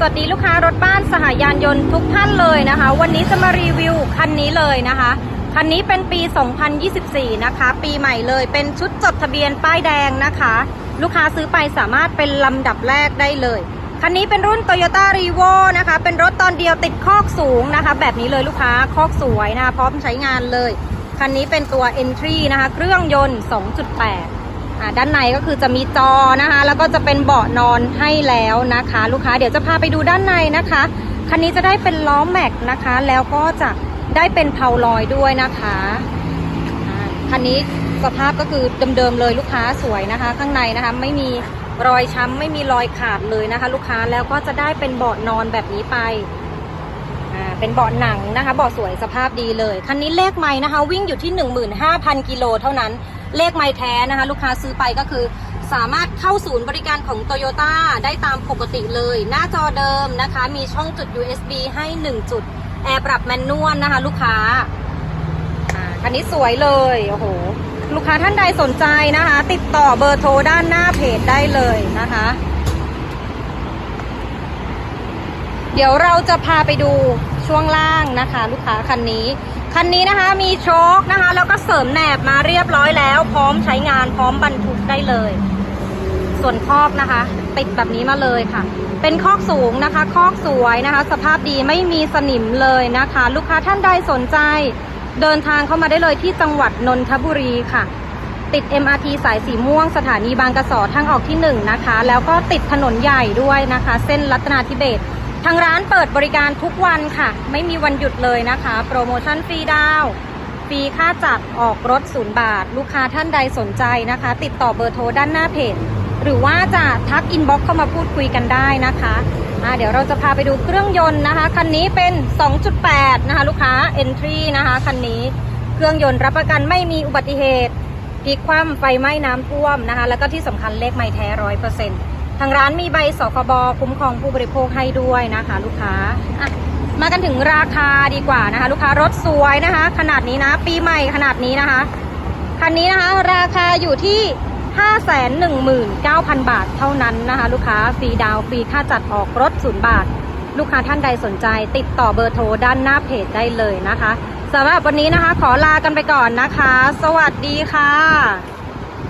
สวัสดีลูกค้ารถบ้านสหายานยนต์ทุกท่านเลยนะคะ วันนี้จะมารีวิวคันนี้เลยนะคะ คันนี้เป็นปี 2024 นะคะ ปีใหม่เลยเป็นชุดจดทะเบียนป้ายแดงนะคะ ลูกค้าซื้อไปสามารถเป็นลำดับแรกได้เลย คันนี้เป็นรุ่น Toyota r e v o นะคะ เป็นรถตอนเดียวติดคอกสูงนะคะ แบบนี้เลยลูกค้าคอกสวยนะคะพร้อมใช้งานเลย คันนี้เป็นตัว Entry นะคะ เครื่องยนต์ 2.8 ด้านในก็คือจะมีจอนะคะ แล้วก็จะเป็นเบาะนอนให้แล้วนะคะ ลูกค้าเดี๋ยวจะพาไปดูด้านในนะคะ คันนี้จะได้เป็นล้อแม็กนะคะ แล้วก็จะได้เป็นเพาลอยด้วยนะคะคันนี้สภาพก็คือเดิมๆเลยลูกค้าสวยนะคะ ข้างในนะคะไม่มีรอยช้ำไม่มีรอยขาดเลยนะคะ ลูกค้าแล้วก็จะได้เป็นเบาะนอนแบบนี้ไปเป็นเบาะหนังนะคะเบาะสวยสภาพดีเลย คันนี้เลขไม้นะคะ วิ่งอยู่ที่ 15,000 กิโลเท่านั้น เลขไม้แท้นะคะ ลูกค้าซื้อไปก็คือ สามารถเข้าศูนย์บริการของ Toyota ได้ตามปกติเลย หน้าจอเดิมนะคะ มีช่องจุด USB ให้ 1 จุด แอร์ปรับแมนนวลนะคะ ลูกค้าอ่าคันนี้สวยเลยโอ้โหลูกค้าท่านใดสนใจนะคะ ติดต่อเบอร์โทรด้านหน้าเพจได้เลยนะคะ เดี๋ยวเราจะพาไปดู ช่วงล่างนะคะ ลูกค้าคันนี้ คันนี้นะคะมีโชคนะคะ แล้วก็เสริมแหนบมาเรียบร้อยแล้ว พร้อมใช้งานพร้อมบรรทุกได้เลย ส่วนคอกนะคะ ติดแบบนี้มาเลยค่ะ เป็นคอกสูงนะคะคอกสวยนะคะ สภาพดีไม่มีสนิมเลยนะคะ ลูกค้าท่านใดสนใจ เดินทางเข้ามาได้เลยที่จังหวัดนนทบุรีค่ะติด MRT สายสีม่วงสถานีบางกระสอทางออกที่ 1 นะคะ แล้วก็ติดถนนใหญ่ด้วยนะคะ เส้นรัตนาธิเบศร ทางร้านเปิดบริการทุกวันค่ะ ไม่มีวันหยุดเลยนะคะ โปรโมชั่นฟรีดาวฟรีค่าจัดออกรถศูนย์บาท ลูกค้าท่านใดสนใจนะคะ ติดต่อเบอร์โทรด้านหน้าเพจหรือว่าจะทักอินบ็อกเข้ามาพูดคุยกันได้นะคะเดี๋ยวเราจะพาไปดูเครื่องยนต์นะคะ คันนี้เป็น 2.8 นะคะ ลูกค้า Entry นะคะ คันนี้เครื่องยนต์รับประกันไม่มีอุบัติเหตุพลิกคว่ำไฟไหม้น้ำท่วมนะคะ แล้วก็ที่สำคัญเลขไม่แท้ร้อยเปอร์เซ็นต์ ทางร้านมีใบสคบคุ้มครองผู้บริโภคให้ด้วยนะคะ ลูกค้าอะมากันถึงราคาดีกว่านะคะ ลูกค้ารถสวยนะคะ ขนาดนี้นะ ปีใหม่ขนาดนี้นะคะคันนี้นะคะ ราคาอยู่ที่519,000 บาทเท่านั้นนะคะ ลูกค้าฟรีดาวน์ฟรีค่าจัดออกรถศูนย์บาท ลูกค้าท่านใดสนใจ ติดต่อเบอร์โทรด้านหน้าเพจได้เลยนะคะสำหรับวันนี้นะคะ ขอลากันไปก่อนนะคะ สวัสดีค่ะ